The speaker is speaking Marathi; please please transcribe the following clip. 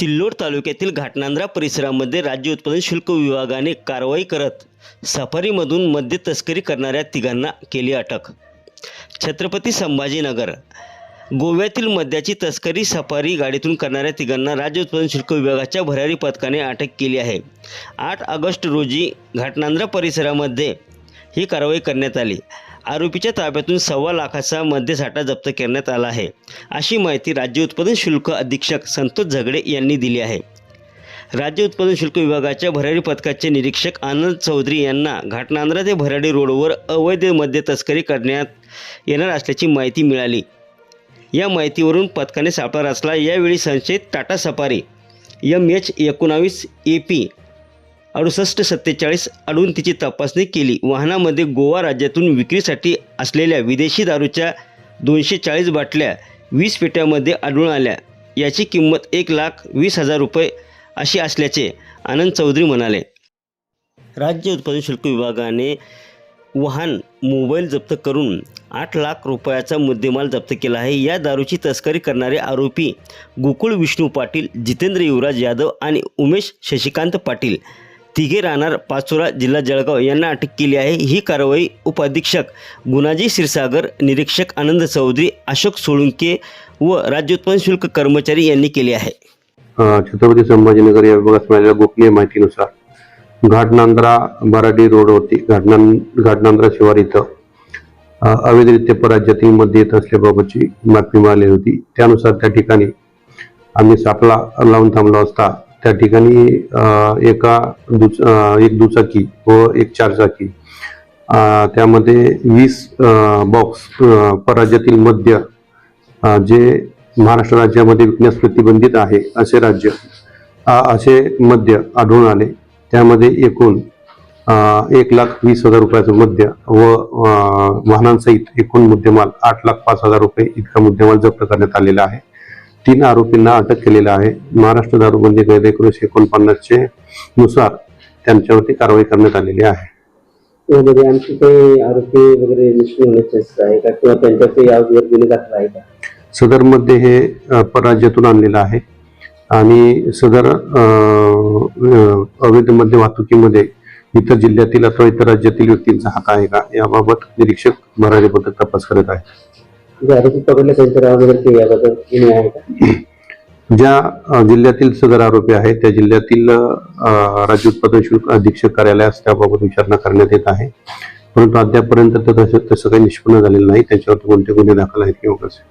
सिल्लोड तालुक्यातील घाटनांद्रा परिसरामध्ये राज्य उत्पादन शुल्क विभागाने कारवाई करत सफारीमधून मद्य तस्करी करणाऱ्या तिघांना केली अटक. छत्रपती संभाजीनगर गोव्यातील मद्याची तस्करी सफारी गाडीतून करणाऱ्या तिघांना राज्य उत्पादन शुल्क विभागाच्या भरारी पथकाने अटक केली आहे. आठ ऑगस्ट रोजी घाटनांद्रा परिसरामध्ये ही कारवाई करण्यात आली. आरोपीच्या ताब्यातून सव्वा लाखाचा मद्यसाठा जप्त करण्यात आला आहे. अशी माहिती राज्य उत्पादन शुल्क अधीक्षक संतोष झगडे यांनी दिली आहे. राज्य उत्पादन शुल्क विभागाच्या भरारी पथकाचे निरीक्षक आनंद चौधरी यांना घाटनांद्रा ते भराडी रोडवर अवैध मद्य तस्करी करण्यात येणार असल्याची माहिती मिळाली. या माहितीवरून पथकाने सापळा रचला. यावेळी संशयित टाटा सफारी एम एच एकोणावीस ए पी अडुसष्ट सत्तेचाळीस अडून तिची तपासणी केली. वाहनामध्ये गोवा राज्यातून विक्रीसाठी असलेल्या विदेशी दारूच्या दोनशे चाळीस बाटल्या वीस पेट्यामध्ये आढळून आल्या. याची किंमत एक लाख वीस हजार रुपये अशी असल्याचे आनंद चौधरी म्हणाले. राज्य उत्पादन शुल्क विभागाने वाहन मोबाईल जप्त करून आठ लाख रुपयाचा मुद्देमाल जप्त केला आहे. या दारूची तस्करी करणारे आरोपी गोकुळ विष्णू पाटील जितेंद्र युवराज यादव आणि उमेश शशिकांत पाटील. तिघे राहणार पाचोरा जिल्हा जळगाव यांना अटक केली आहे. ही कारवाई उपाधीक्षक गुणाजी क्षीरसागर निरीक्षक आनंद चौधरी अशोक सोळुंके व राज्य उत्पन्न शुल्क कर्मचारी यांनी केली आहे. छत्रपती संभाजीनगर या विभागात मिळालेल्या गोपनीय माहितीनुसार घाटनांद्रा बराडी रोडवरती घाटनां घाटनांद्रा शिवार इथं अवैधरित्य अवैधरित्या परराज्यातील मध्ये येत असल्याबाबतची बातमी मिळाली होती. त्यानुसार त्या ठिकाणी आम्ही सापळा लावून थांबलो असता त्या ठिकाणी एका दुच एक दुचाकी व एक चारचाकी. त्यामध्ये वीस बॉक्स पराज्यातील मद्य जे महाराष्ट्र राज्यामध्ये विकण्यास प्रतिबंधित आहे असे राज्य असे मद्य आढळून आले. त्यामध्ये एकूण एक लाख वीस हजार रुपयाचं मद्य व वाहनांसहित एकूण मुद्देमाल आठ लाख पाच हजार रुपये इतका मुद्देमाल जप्त करण्यात आलेला आहे. तीन आरोपींना अटक केलेला आहे. महाराष्ट्र दारूबंदी कायदा एकोणीसशे एकोणपन्नासचे नुसार त्यांच्यावरती कारवाई करण्यात आलेली आहे. यामध्ये आणखी काही आरोपी वगैरे निष्क्रिय होण्याचे आहे का? किंवा त्यांच्यावरती यावर गुन्हे दाखल आहे का? सदरमध्ये हे परराज्यातून आणलेलं आहे. आणि सदर अवैध मद्य वाहतुकीमध्ये इतर जिल्ह्यातील अथवा इतर राज्यातील व्यक्तींचा हात आहे का? याबाबत निरीक्षक भरारी पथक तपास करत आहे जे आरोपी पकडले याबद्दल गुन्हे आहे का? ज्या जिल्ह्यातील सदर आरोपी आहेत त्या जिल्ह्यातील राज्य उत्पादन शुल्क अधीक्षक कार्यालयास त्याबाबत विचारणा करण्यात येत आहे. परंतु अद्यापपर्यंत तर तसं काही निष्पन्न झालेलं नाही. त्याच्यावर कोणते गुन्हे दाखल आहेत किंवा कसे?